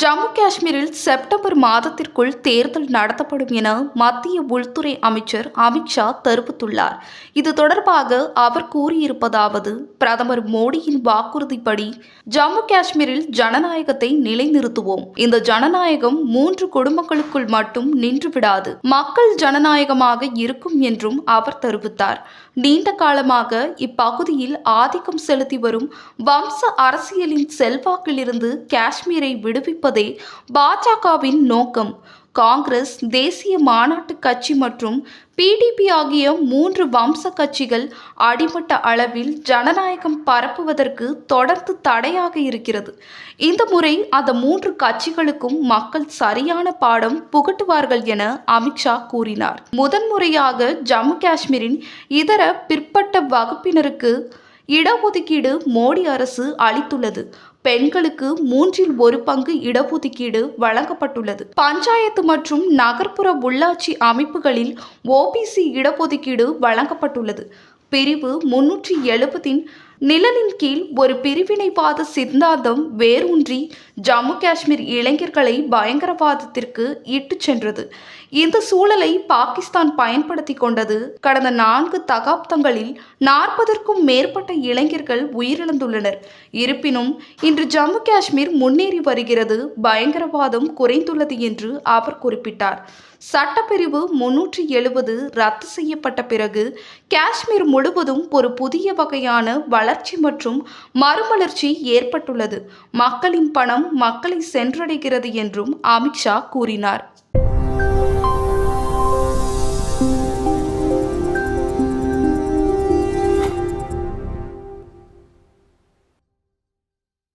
ஜம்மு காஷ்மீரில் செப்டம்பர் மாதத்திற்குள் தேர்தல் நடத்தப்படும் என மத்திய உள்துறை அமைச்சர் அமித்ஷா தெரிவித்துள்ளார். இது தொடர்பாக அவர் கூறியிருப்பதாவது பிரதமர் மோடியின் வாக்குறுதிப்படி ஜம்மு காஷ்மீரில் ஜனநாயகத்தை நிலைநிறுத்துவோம். இந்த ஜனநாயகம் மூன்று குடும்பங்களுக்குள் மட்டும் நின்றுவிடாது மக்கள் ஜனநாயகமாக இருக்கும் என்றும் அவர் தெரிவித்தார். நீண்ட காலமாக இப்பகுதியில் ஆதிக்கம் செலுத்தி வரும் வம்ச அரசியலின் செல்வாக்கிலிருந்து காஷ்மீரை விடுவிப்ப விடுவிப்பதே பாஜகவின் நோக்கம். காங்கிரஸ் தேசிய மாநாட்டு கட்சி மற்றும் பிடிபி ஆகிய மூன்று வம்ச கட்சிகள் அடிமட்ட அளவில் ஜனநாயகம் பரப்புவதற்கு தொடர்ந்து தடையாக இருக்கிறது. இந்த முறை அந்த மூன்று கட்சிகளுக்கும் மக்கள் சரியான பாடம் புகட்டுவார்கள் என அமித்ஷா கூறினார். முதன்முறையாக ஜம்மு காஷ்மீரின் இதர பிற்பட்ட வகுப்பினருக்கு இடஒதுக்கீடு மோடி அரசு அளித்துள்ளது. பெண்களுக்கு மூன்றில் ஒரு பங்கு இடஒதுக்கீடு வழங்கப்பட்டுள்ளது. பஞ்சாயத்து மற்றும் நகர்ப்புற உள்ளாட்சி அமைப்புகளில் ஓபிசி இடஒதுக்கீடு வழங்கப்பட்டுள்ளது. பிரிவு முன்னூற்றி எழுபதின் நிழலின் கீழ் ஒரு பிரிவினைவாத சித்தாந்தம் வேரூன்றி ஜம்மு காஷ்மீர் இளைஞர்களை பயங்கரவாதத்திற்கு இட்டுச் சென்றது. இந்த சூழலை பாகிஸ்தான் பயன்படுத்தி கொண்டது கடந்த நான்கு தகாப்தங்களில் நாற்பதற்கும் மேற்பட்ட இளைஞர்கள் உயிரிழந்துள்ளனர். இருப்பினும் இன்று ஜம்மு காஷ்மீர் முன்னேறி வருகிறது பயங்கரவாதம் குறைந்துள்ளது என்று அவர் குறிப்பிட்டார். சட்டப்பிரிவு முன்னூற்றி எழுபது ரத்து செய்யப்பட்ட பிறகு காஷ்மீர் முழுவதும் ஒரு புதிய வகையான வளர்ச்சி மற்றும் மறுமலர்ச்சி ஏற்பட்டுள்ளது. மக்களின் பணம் மக்களை சென்றடைகிறது என்றும் அமித்ஷா கூறினார்.